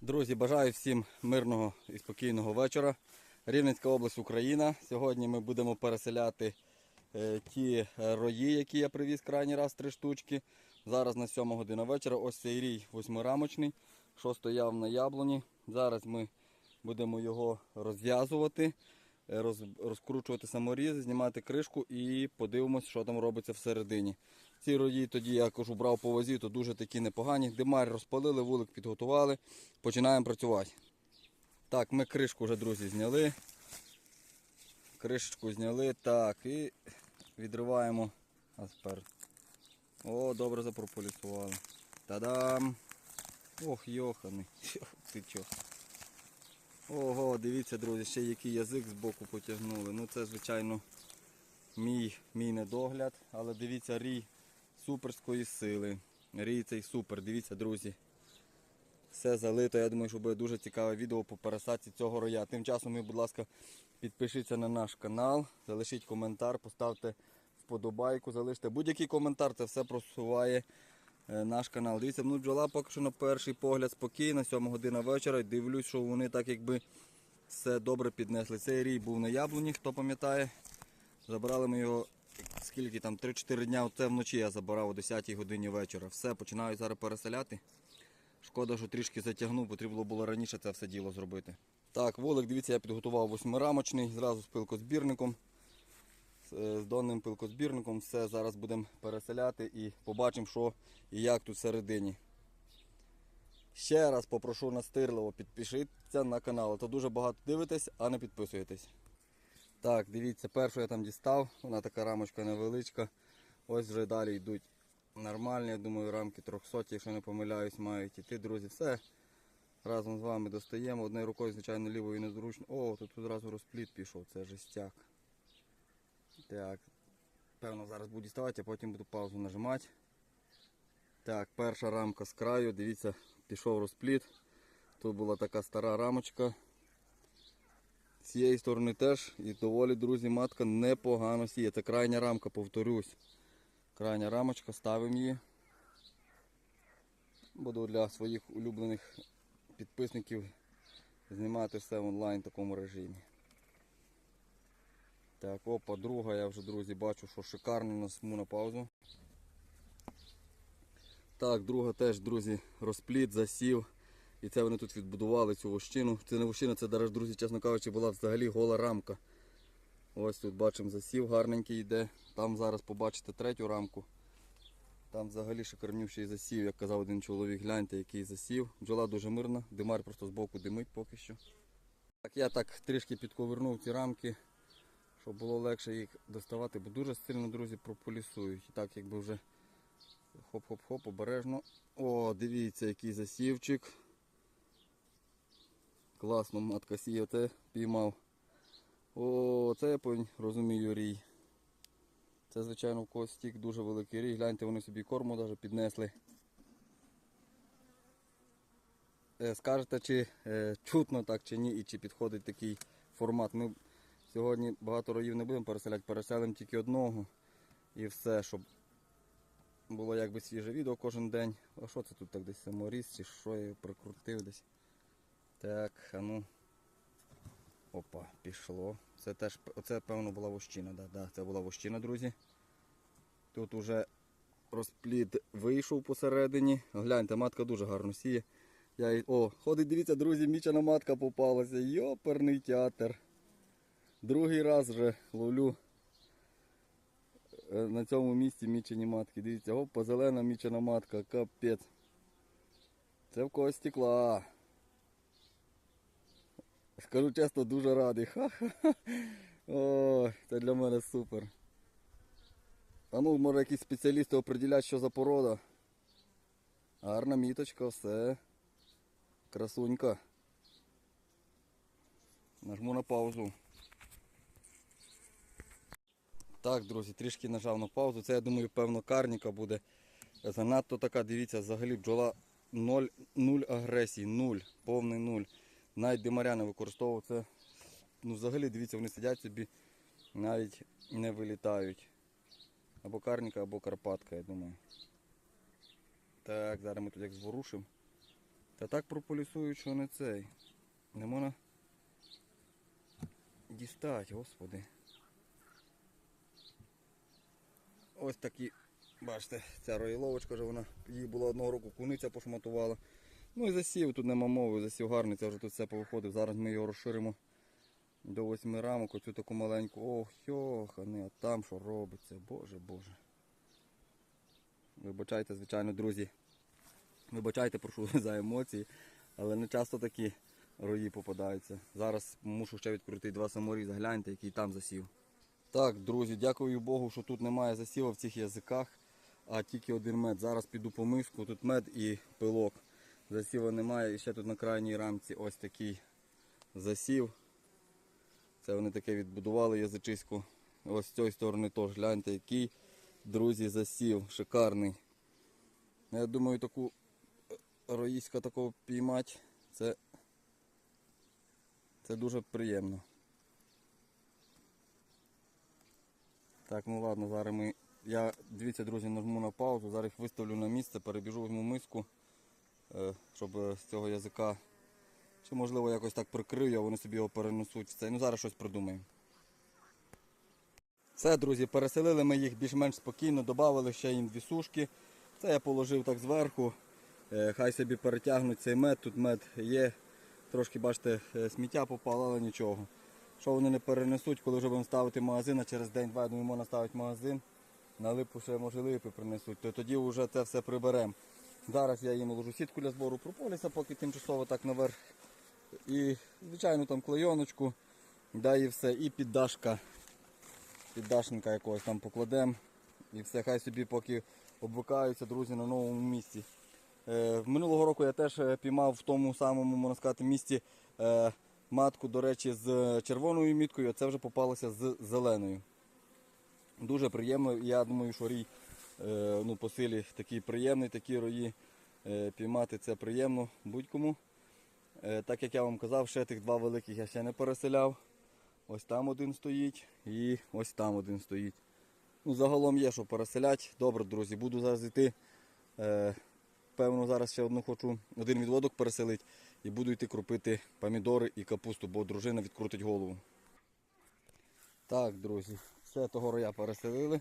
Друзі, бажаю всім мирного і спокійного вечора. Рівненська область Україна. Сьогодні ми будемо переселяти е, ті е, рої, які я привіз крайній раз, три штучки. Зараз на 7 година вечора. Ось цей рій восьмирамочний, що стояв на яблуні. Зараз ми будемо його розв'язувати, е, роз, розкручувати саморіз, знімати кришку і подивимось, що там робиться всередині. Ці рої тоді я кажу, брав по вазі, то дуже такі непогані. Димар розпалили, вулик підготували. Починаємо працювати. Так, ми кришку вже, друзі, зняли. Кришечку зняли. Так, і відриваємо. А тепер. О, добре запрополісували. Та-дам! Ох, йоханий. Ти чо? Ого, дивіться, друзі, ще який язик з боку потягнули. Ну це, звичайно, мій, мій недогляд, але дивіться, рій суперської сили. Рій цей супер, дивіться, друзі. Все залито. Я думаю, що буде дуже цікаве відео по пересадці цього роя. Тим часом ви, будь ласка, підпишіться на наш канал, залишіть коментар, поставте вподобайку, залиште будь-який коментар, це все просуває е, наш канал. Дивіться, ну бджола поки що на перший погляд спокійна, 7 година вечора. Дивлюсь, що вони так якби все добре піднесли. Цей рій був на яблуні, хто пам'ятає. Забрали ми його скільки там 3-4 дня. Оце вночі я забирав о 10 годині вечора. Все, починаю зараз переселяти. Шкода, що трішки затягнув, потрібно було раніше це все діло зробити. Так, вулик, дивіться, я підготував восьмирамочний, зразу з пилкозбірником. З, е, донним пилкозбірником. Все, зараз будемо переселяти і побачимо, що і як тут всередині. Ще раз попрошу настирливо підпишіться на канал. То дуже багато дивитесь, а не підписуєтесь. Так, дивіться, першу я там дістав, вона така рамочка невеличка. Ось вже далі йдуть нормальні, я думаю, рамки 300, якщо не помиляюсь, мають іти, друзі. Все разом з вами достаємо. Одною рукою, звичайно, лівою незручно. О, тут одразу розпліт пішов, це жестяк. Так, певно зараз буду діставати, а потім буду паузу нажимати. Так, перша рамка з краю, дивіться, пішов розпліт. Тут була така стара рамочка. З цієї сторони теж і доволі, друзі, матка непогано сіє. Це крайня рамка, повторюсь. Крайня рамочка, ставимо її. Буду для своїх улюблених підписників знімати все в онлайн такому режимі. Так, опа, друга, я вже, друзі, бачу, що шикарно нажму на паузу. Так, друга теж, друзі, розпліт, засів. І це вони тут відбудували цю вощину. Це не вощина, це навіть, друзі, чесно кажучи, була взагалі гола рамка. Ось тут бачимо засів гарненький йде. Там зараз побачите третю рамку. Там взагалі шикарнющий засів, як казав один чоловік, гляньте, який засів. Бджола дуже мирна, димар просто збоку димить поки що. Так, я так трішки підковернув ці рамки, щоб було легше їх доставати, бо дуже сильно, друзі, прополісують. І так якби вже хоп-хоп-хоп, обережно. О, дивіться, який засівчик. Класно матка сіє, те піймав. О, це повинен, розумію рій. Це, звичайно, в когось стік дуже великий рій. Гляньте, вони собі корму навіть піднесли. Е, Скажете, чи е, чутно так чи ні, і чи підходить такий формат. Ми сьогодні багато роїв не будемо переселяти, переселимо тільки одного. І все, щоб було якби свіже відео кожен день. А що це тут так десь саморіз, чи що я прикрутив десь? Так, а ну. Опа, пішло. Це теж, оце певно була вощина, да, да, це була вощина, друзі. Тут уже розплід вийшов посередині. Гляньте, матка дуже гарно сіє. Я... О, ходить, дивіться, друзі, мічена матка попалася. Йоперний театр. Другий раз вже ловлю е, на цьому місці мічені матки. Дивіться, опа, зелена мічена матка, капець. Це в когось стекла. Скажу чесно, дуже радий. Ха-ха-ха. О, це для мене супер. А ну, може якісь спеціалісти определять, що за порода. Гарна міточка, все. Красунька. Нажму на паузу. Так, друзі, трішки нажав на паузу. Це, я думаю, певно, карніка буде. Занадто така, дивіться, взагалі бджола 0, 0 агресії, 0, повний 0. Навіть димаря не використовував це. Ну, взагалі, дивіться, вони сидять собі, навіть не вилітають. Або карніка, або карпатка, я думаю. Так, зараз ми тут як зворушимо. Та так прополісують, що не цей. Не можна дістати, господи. Ось такі, бачите, ця роїловочка вже вона, їй було одного року куниця пошматувала. Ну і засів, тут нема мови, засів гарний, це вже тут все повиходив. Зараз ми його розширимо до восьми рамок, оцю таку маленьку. Ох, йохани, а там що робиться, боже боже. Вибачайте, звичайно, друзі. Вибачайте, прошу за емоції, але не часто такі рої попадаються. Зараз мушу ще відкрутити два саморіза, гляньте, який там засів. Так, друзі, дякую Богу, що тут немає засіва в цих язиках, а тільки один мед. Зараз піду по миску, тут мед і пилок. Засіва немає. І ще тут на крайній рамці ось такий засів. Це вони таке відбудували язичиську. Ось з цієї сторони теж гляньте, який, друзі, засів. Шикарний. Я думаю, таку е, роїська такого піймати, це, це дуже приємно. Так, ну ладно, зараз ми. Я, дивіться, друзі, нажму на паузу, зараз їх виставлю на місце, перебіжу візьму миску, щоб е, з цього язика. Чи можливо якось так прикрию, а вони собі його перенесуть. в. Ну зараз щось придумаємо. Все, друзі, переселили ми їх більш-менш спокійно, додали ще їм дві сушки. Це я положив так зверху. Е, Хай собі перетягнуть цей мед. Тут мед є. Трошки, бачите, е, сміття попало, але нічого. Що вони не перенесуть, коли вже будемо ставити магазин, а через день-два я думаю, можна ставити магазин. На липу ще може липи принесуть, то тоді вже це все приберемо. Зараз я їм ложу сітку для збору прополіса, поки тимчасово так наверх. І, звичайно, там клейоночку, да і все, і піддашка, піддашника якогось там покладемо. І все, хай собі поки обвикаються, друзі, на новому місці. Е, минулого року я теж е, піймав в тому самому, можна сказати, місці е, матку, до речі, з червоною міткою, а це вже попалося з зеленою. Дуже приємно. Я думаю, що рій ну, по силі такий приємний, такі рої е, піймати це приємно будь-кому. Е, так як я вам казав, ще тих два великих я ще не переселяв. Ось там один стоїть і ось там один стоїть. Ну, загалом є, що переселяти. Добре, друзі, буду зараз йти. Е, певно, зараз ще одну хочу один відводок переселити і буду йти кропити помідори і капусту, бо дружина відкрутить голову. Так, друзі, все того роя переселили.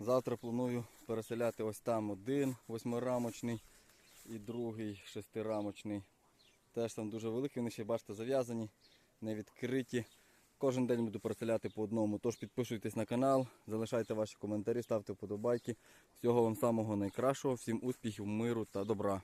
Завтра планую переселяти ось там один восьмирамочний і другий шестирамочний. Теж там дуже великі, вони ще бачите зав'язані, не відкриті. Кожен день буду переселяти по одному. Тож підписуйтесь на канал, залишайте ваші коментарі, ставте вподобайки. Всього вам самого найкращого, всім успіхів, миру та добра.